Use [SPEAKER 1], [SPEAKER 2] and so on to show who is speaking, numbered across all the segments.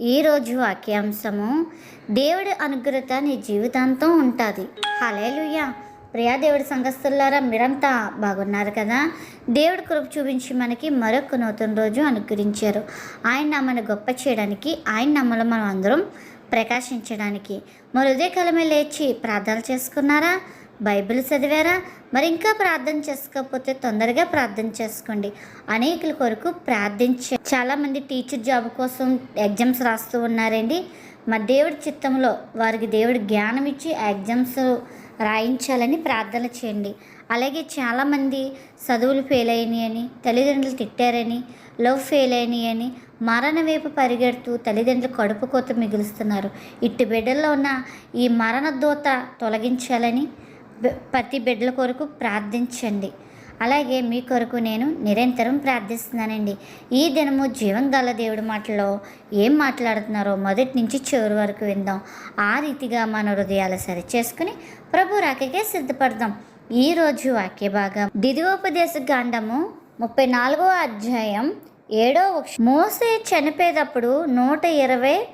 [SPEAKER 1] ఈరోజు వాక్యాంశము దేవుడి అనుగ్రహత నీ జీవితాంతం ఉంటుంది. హలేలుయ్యా ప్రియా దేవుడి సంఘస్థులారా మీరంతా బాగున్నారు కదా? దేవుడి కృప చూపించి మనకి మరొక నూతన రోజు అనుగ్రహించారు. ఆయన మన గొప్ప చేయడానికి ఆయన నమ్మలు మనం అందరం ప్రకాశించడానికి. మరి ఉదయకాలమే లేచి ప్రార్థనలు చేసుకున్నారా? బైబిల్ చదివారా? మరి ఇంకా ప్రార్థన చేసుకోకపోతే తొందరగా ప్రార్థన చేసుకోండి. అనేకుల కొరకు ప్రార్థించే చాలామంది టీచర్ జాబ్ కోసం ఎగ్జామ్స్ రాస్తూ ఉన్నారండి. మా దేవుడి చిత్తంలో వారికి దేవుడి జ్ఞానం ఇచ్చి ఎగ్జామ్స్ రాయించాలని ప్రార్థన చేయండి. అలాగే చాలామంది చదువులు ఫెయిల్ అయినాయని అని తల్లిదండ్రులు తిట్టారని లవ్ ఫెయిల్ అయినాయి అని మరణ వైపు పరిగెడుతూ తల్లిదండ్రులు కడుపు కోత మిగులుస్తున్నారు. ఇట్టి బిడ్డల్లో ఉన్న ఈ మరణ దూత తొలగించాలని ప్రతి బిడ్డల కొరకు ప్రార్థించండి. అలాగే మీ కొరకు నేను నిరంతరం ప్రార్థిస్తున్నానండి. ఈ దినము జీవం గల దేవుడి మాటలో ఏం మాట్లాడుతున్నారో మొదటి నుంచి చివరి వరకు విందాం. ఆ రీతిగా మన హృదయాలు సరి చేసుకుని ప్రభు రాకకే సిద్ధపడదాం. ఈరోజు వాక్య భాగం దిదివోపదేశ గాండము ముప్పై నాలుగో అధ్యాయం ఏడో మోసే చనిపోయేటప్పుడు నూట ఇరవై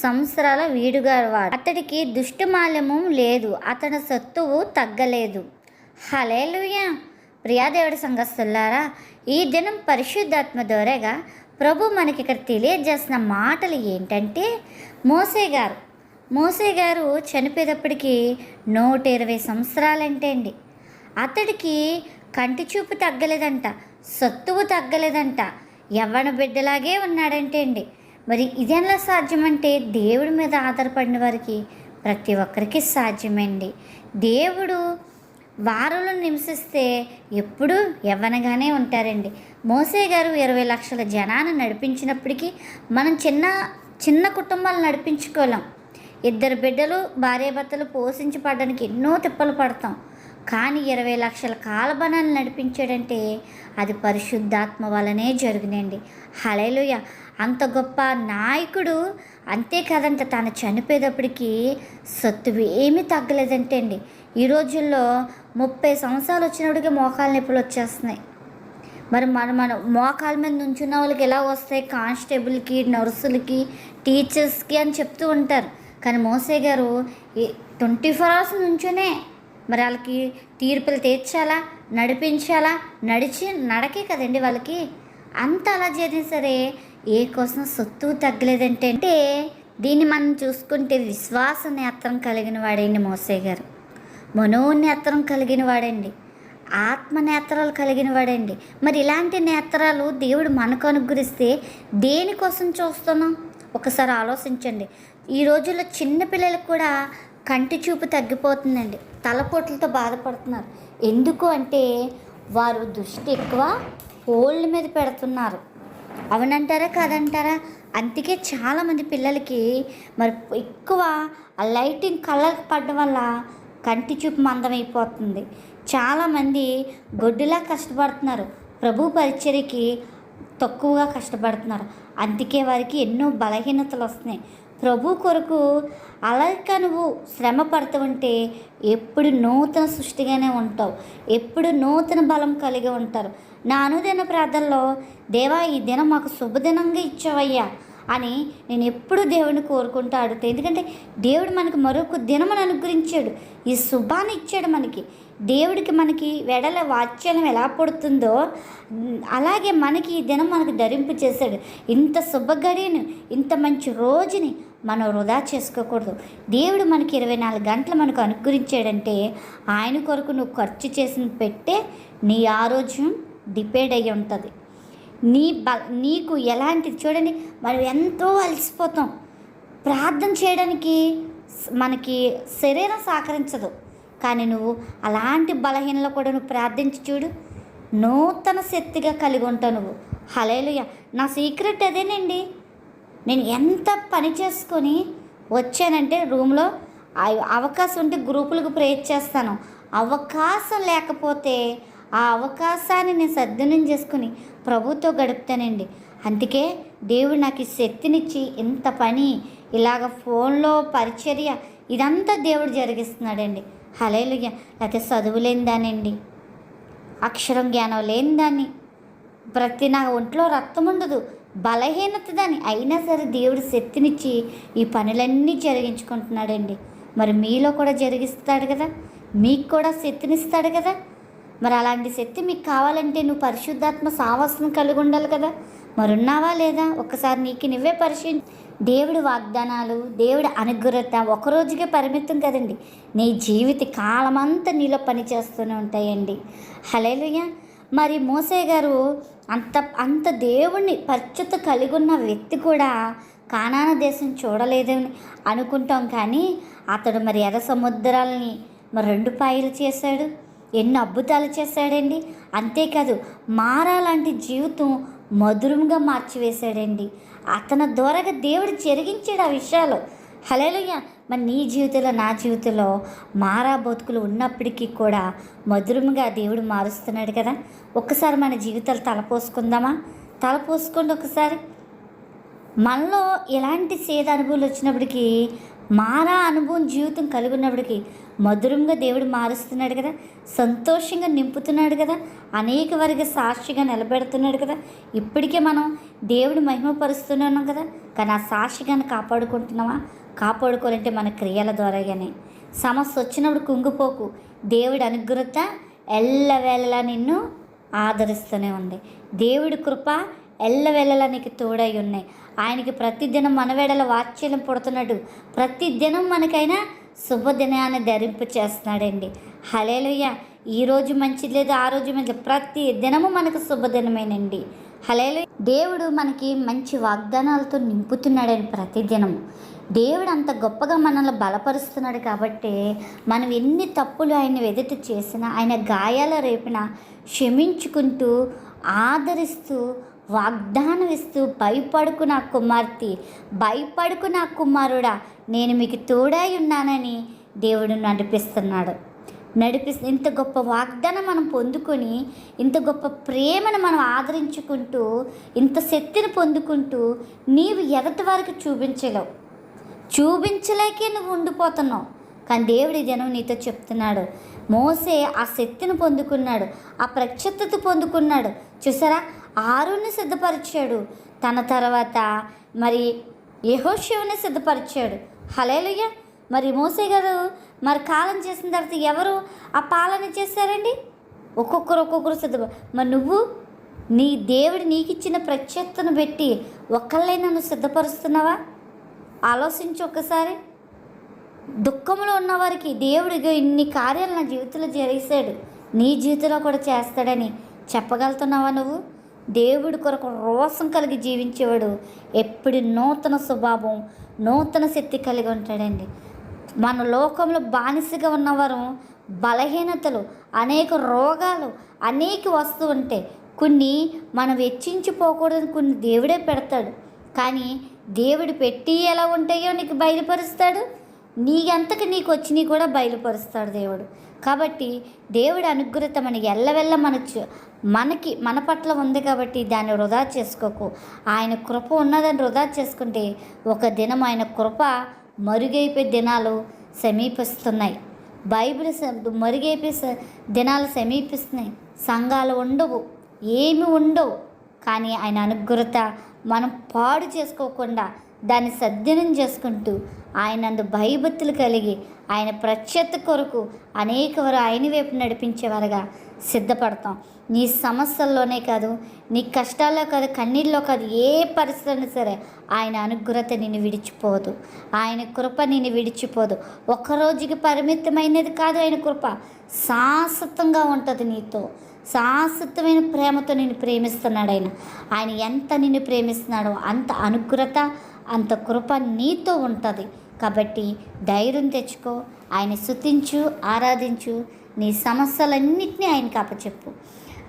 [SPEAKER 1] సంవత్సరాల వీడుగారు అతడికి దుష్టమాల్యము లేదు అతని సత్తువు తగ్గలేదు. హలేలుయా ప్రియాదేవుడి సంఘస్థులారా ఈ దినం పరిశుద్ధాత్మ ద్వారాగా ప్రభు మనకి ఇక్కడ తెలియజేసిన మాటలు ఏంటంటే మోసే గారు. మోసే గారు చనిపోయేటప్పటికి నూట ఇరవై సంవత్సరాలంటే అండి అతడికి కంటి చూపు తగ్గలేదంట సత్తువు తగ్గలేదంట యవ్వన బిడ్డలాగే ఉన్నాడంటే అండి మరి ఇదెలా సాధ్యమంటే దేవుడి మీద ఆధారపడిన వారికి ప్రతి ఒక్కరికి సాధ్యమండి. దేవుడు వారంలో నివసిస్తే ఎప్పుడూ యవ్వనగానే ఉంటారండి. మోసే గారు ఇరవై లక్షల జనాన్ని నడిపించినప్పటికీ మనం చిన్న చిన్న కుటుంబాలు నడిపించుకోలేం. ఇద్దరు బిడ్డలు భార్యాభర్తలు పోషించబడడానికి ఎన్నో తిప్పలు పడతాం. కానీ ఇరవై లక్షల కాలబనాన్ని నడిపించాడంటే అది పరిశుద్ధాత్మ వలనే జరిగినండి. హలేలుయ అంత గొప్ప నాయకుడు. అంతే అంతేకాదంట తను చనిపోయేటప్పటికి సత్తువు ఏమీ తగ్గలేదంటే అండి ఈ రోజుల్లో ముప్పై సంవత్సరాలు వచ్చినప్పటికీ మోకాలు నొప్పులు వచ్చేస్తున్నాయి. మరి మన మన మోకాల మీద నుంచున్న వాళ్ళకి ఎలా వస్తాయి? కానిస్టేబుల్కి నర్సులకి టీచర్స్కి అని చెప్తూ ఉంటారు. కానీ మోసే గారు ట్వంటీ ఫోర్ అవర్స్ నుంచునే మరి వాళ్ళకి తీర్పులు తీర్చాలా? నడిపించాలా? నడిచి నడకే కదండి వాళ్ళకి. అంత అలా చేసినా సరే ఏ కోసం సొత్తు తగ్గలేదంటే అంటే దీన్ని మనం చూసుకుంటే విశ్వాస నేత్రం కలిగిన వాడండి మోసే గారు. మనోనేత్రం కలిగిన వాడండి. ఆత్మ నేత్రాలు కలిగిన వాడండి. మరి ఇలాంటి నేత్రాలు దేవుడు మనకు అనుగ్రహిస్తే దేనికోసం చూస్తున్నాం? ఒకసారి ఆలోచించండి. ఈ రోజుల్లో చిన్నపిల్లలకు కూడా కంటి చూపు తగ్గిపోతుందండి. తలపోట్లతో బాధపడుతున్నారు. ఎందుకు అంటే వారు దృష్టి ఎక్కువ ఓళ్ళ మీద పెడుతున్నారు. అవునంటారా కాదంటారా? అందుకే చాలామంది పిల్లలకి మరి ఎక్కువ ఆ లైటింగ్ కలర్ పడడం వల్ల కంటి చూపు మందమైపోతుంది. చాలామంది గొడ్డులా కష్టపడుతున్నారు. ప్రభు పరిచర్యకి తక్కువగా కష్టపడుతున్నారు. అందుకే వారికి ఎన్నో బలహీనతలు వస్తున్నాయి. ప్రభు కొరకు అలాగ నువ్వు శ్రమ పడుతుంటే ఉంటే ఎప్పుడు నూతన సృష్టిగానే ఉంటావు. ఎప్పుడు నూతన బలం కలిగి ఉంటారు. నా అనుదిన ప్రార్థనలో దేవా ఈ దినం మాకు శుభదినంగా ఇచ్చావయ్యా అని నేను ఎప్పుడు దేవుడిని కోరుకుంటూ అడుగుతాను ఎందుకంటే దేవుడు మనకు మరొక దినమని అనుగ్రహించాడు. ఈ శుభాన్ని ఇచ్చాడు మనకి. దేవుడికి మనకి వెడల వాత్సల్యం ఎలా పడుతుందో అలాగే మనకి ఈ దినం మనకు ధరింపు చేశాడు ఇంత శుభగడియను ఇంత మంచి రోజుని మనం వృధా చేసుకోకూడదు. దేవుడు మనకి ఇరవై నాలుగు గంటలు మనకు అనుగ్రహించాడంటే ఆయన కొరకు నువ్వు ఖర్చు చేసిన పెట్టే నీ ఆరోగ్యం డిపెండ్ అయ్యి ఉంటుంది. నీ బ నీకు ఎలాంటిది చూడండి మనం ఎంతో అలసిపోతాం. ప్రార్థన చేయడానికి మనకి శరీరం సహకరించదు. కానీ నువ్వు అలాంటి బలహీనలు కూడా నువ్వు ప్రార్థించి చూడు. నూతన శక్తిగా కలిగి ఉంటావు నువ్వు. హలేలుయ నా సీక్రెట్ అదేనండి. నేను ఎంత పని చేసుకొని వచ్చానంటే రూమ్లో అవకాశం ఉంటే గ్రూపులకు ప్రేర్ చేస్తాను. అవకాశం లేకపోతే ఆ అవకాశాన్ని నేను సద్వినియోగం చేసుకుని ప్రభుతో గడుపుతానండి. అందుకే దేవుడు నాకు ఈ శక్తినిచ్చి ఇంత పని ఇలాగ ఫోన్లో పరిచర్య ఇదంతా దేవుడు జరిగిస్తున్నాడండి. హలేలుగా లేకపోతే చదువు లేని దానండి. అక్షరం జ్ఞానం లేని దాన్ని. ప్రతి నా ఒంట్లో రక్తం ఉండదు. బలహీనత దాన్ని అయినా సరే దేవుడు శక్తినిచ్చి ఈ పనులన్నీ జరిగించుకుంటున్నాడండి. మరి మీలో కూడా జరిగిస్తాడు కదా? మీకు కూడా శక్తినిస్తాడు కదా? మరి అలాంటి శక్తి మీకు కావాలంటే నువ్వు పరిశుద్ధాత్మ సావాసం కలిగి ఉండాలి కదా. మరి ఉన్నావా లేదా? ఒక్కసారి నీకు నువ్వే పరిశీ దేవుడి వాగ్దానాలు దేవుడి అనుగ్రహత ఒకరోజుకే పరిమితం కదండి. నీ జీవిత కాలమంతా నీలో పనిచేస్తూనే ఉంటాయండి. హలేలుయ్య మరి మోసే గారు అంత అంత దేవుణ్ణి పరిచుత కలిగి ఉన్న వ్యక్తి కూడా కానాన దేశం చూడలేదని అనుకుంటాం కానీ అతడు మరి ఎర్ర సముద్రాలని మరి రెండు పాయలు చేశాడు. ఎన్ని అద్భుతాలు చేశాడండి. అంతేకాదు మారా లాంటి జీవితం మధురంగా మార్చివేశాడండి. అతని ద్వారాగా దేవుడు జరిగించాడు ఆ విషయాలు. హలేలుయ్య మరి నీ జీవితంలో నా జీవితంలో మారా బతుకులు ఉన్నప్పటికీ కూడా మధురంగా దేవుడు మారుస్తున్నాడు కదా. ఒక్కసారి మన జీవితాలు తలపోసుకుందామా? తలపోసుకోండి ఒకసారి. మనలో ఎలాంటి సేద అనుభవాలు వచ్చినప్పటికీ మారా అనుభవం జీవితం కలిగి ఉన్నప్పటికీ మధురంగా దేవుడు మారుస్తున్నాడు కదా సంతోషంగా నింపుతున్నాడు కదా అనేక వారికి సాక్షిగా నిలబెడుతున్నాడు కదా. ఇప్పటికే మనం దేవుడు మహిమపరుస్తున్నాం కదా కానీ ఆ సాక్షిగాన్ని కాపాడుకుంటున్నామా? కాపాడుకోవాలంటే మన క్రియల ద్వారాగానే. సమస్య వచ్చినప్పుడు కుంగిపోకు. దేవుడి అనుగ్రత ఎల్లవేళలా నిన్ను ఆదరిస్తూనే ఉంది. దేవుడి కృప ఎల్లవేళలా నీకు తోడై ఉన్నాయి ఆయనకి ప్రతిదినం మనవేడల వాత్సల్యం పుడుతున్నాడు ప్రతిదినం మనకైనా శుభదినాన్ని ధరింపు చేస్తున్నాడండి. హలేలుయ్య ఈ రోజు మంచిది లేదు ఆ రోజు మంచిది ప్రతి దినము మనకు శుభదినమేనండి. హలేలు దేవుడు మనకి మంచి వాగ్దానాలతో నింపుతున్నాడని ప్రతిదినము. దేవుడు అంత గొప్పగా మనల్ని బలపరుస్తున్నాడు కాబట్టి మనం ఎన్ని తప్పులు ఆయన ఎదుట చేసినా ఆయన గాయాల రేపిన క్షమించుకుంటూ ఆదరిస్తూ వాగ్దానం ఇస్తూ భయపడుకు నా కుమార్తె భయపడుకు నా కుమారుడా నేను మీకు తోడై ఉన్నానని దేవుడు నడిపిస్తున్నాడు. నడిపిస్తు ఇంత గొప్ప వాగ్దానం మనం పొందుకొని ఇంత గొప్ప ప్రేమను మనం ఆదరించుకుంటూ ఇంత శక్తిని పొందుకుంటూ నీవు ఎదటి వరకు చూపించలేవు. చూపించలేకే నువ్వు ఉండిపోతున్నావు. కానీ దేవుడి జనం నీతో చెప్తున్నాడు మోసే ఆ శక్తిని పొందుకున్నాడు ఆ ప్రక్షత్తత పొందుకున్నాడు. చూసారా? ఆరుని సిద్ధపరిచాడు. తన తర్వాత మరి యహోశివుని సిద్ధపరిచాడు. హలేలుయ్య మరి మోసే గారు మరి కాలం చేసిన తర్వాత ఎవరు ఆ పాలన చేశారండి? ఒక్కొక్కరు ఒక్కొక్కరు సిద్ధ మరి నువ్వు? నీ దేవుడు నీకు ఇచ్చిన ప్రత్యేకతను పెట్టి ఒక్కళ్ళే నన్ను సిద్ధపరుస్తున్నావా? ఆలోచించు ఒక్కసారి. దుఃఖంలో ఉన్నవారికి దేవుడిగా ఇన్ని కార్యాలు నా జీవితంలో జరిగిస్తాడు. నీ జీవితంలో కూడా చేస్తాడని చెప్పగలుగుతున్నావా నువ్వు? దేవుడి కొరకు రోసం కలిగి జీవించేవాడు ఎప్పుడు నూతన స్వభావం నూతన శక్తి కలిగి ఉంటాడండి. మన లోకంలో బానిసగా ఉన్నవారు బలహీనతలు అనేక రోగాలు అనేక వస్తూ ఉంటాయి కొన్ని మనం వెచ్చించిపోకూడదని కొన్ని దేవుడే పెడతాడు. కానీ దేవుడు పెట్టి ఎలా ఉంటాయో నీకు బయలుపరుస్తాడు? నీ అంతకు నీకు వచ్చినవి కూడా బయలుపరుస్తాడు దేవుడు. కాబట్టి దేవుడి అనుగ్రహత మన ఎల్లవెల్ల మన మనకి మన పట్ల ఉంది కాబట్టి దాన్ని వృధా చేసుకోకు. ఆయన కృప ఉన్నదని వృధా చేసుకుంటే ఒక దినం ఆయన కృప మరుగైపోయే దినాలు సమీపిస్తున్నాయి. బైబిల్ మరుగైపోయే దినాలు సమీపిస్తున్నాయి. సంఘాలు ఉండవు ఏమి ఉండవు. కానీ ఆయన అనుగ్రహత మనం పాడు చేసుకోకుండా దాన్ని సద్వినం చేసుకుంటూ ఆయన అందు భయభక్తులు కలిగి ఆయన ప్రత్యత కొరకు అనేక వారు ఆయన వైపు నడిపించేవారుగా సిద్ధపడతాం. నీ సమస్యల్లోనే కాదు నీ కష్టాల్లో కాదు కన్నీళ్ళలో కాదు ఏ పరిస్థితి సరే ఆయన అనుగ్రత నిన్ను విడిచిపోదు. ఆయన కృప నిన్ను విడిచిపోదు. ఒక్క రోజుకి పరిమితమైనది కాదు ఆయన కృప. శాశ్వతంగా ఉంటుంది నీతో. శాశ్వతమైన ప్రేమతో నిన్ను ప్రేమిస్తున్నాడు ఆయన. ఆయన ఎంత నిన్ను ప్రేమిస్తున్నాడో అంత అనుగ్రత అంత కృప నీతో ఉంటుంది. కాబట్టి ధైర్యం తెచ్చుకో ఆయన స్తుతించు ఆరాధించు నీ సమస్యలన్నింటినీ ఆయనకి అప్పచెప్పు.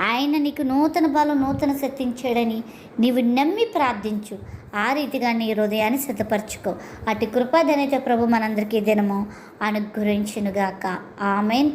[SPEAKER 1] ఆయన నీకు నూతన బలం నూతన శక్తించాడని నీవు నమ్మి ప్రార్థించు. ఆ రీతిగా నీ హృదయాన్ని సిద్ధపరచుకో. అటు కృపాదనైతే ప్రభు మనందరికీ దినము అనుగ్రహించునుగాక. ఆమెన్.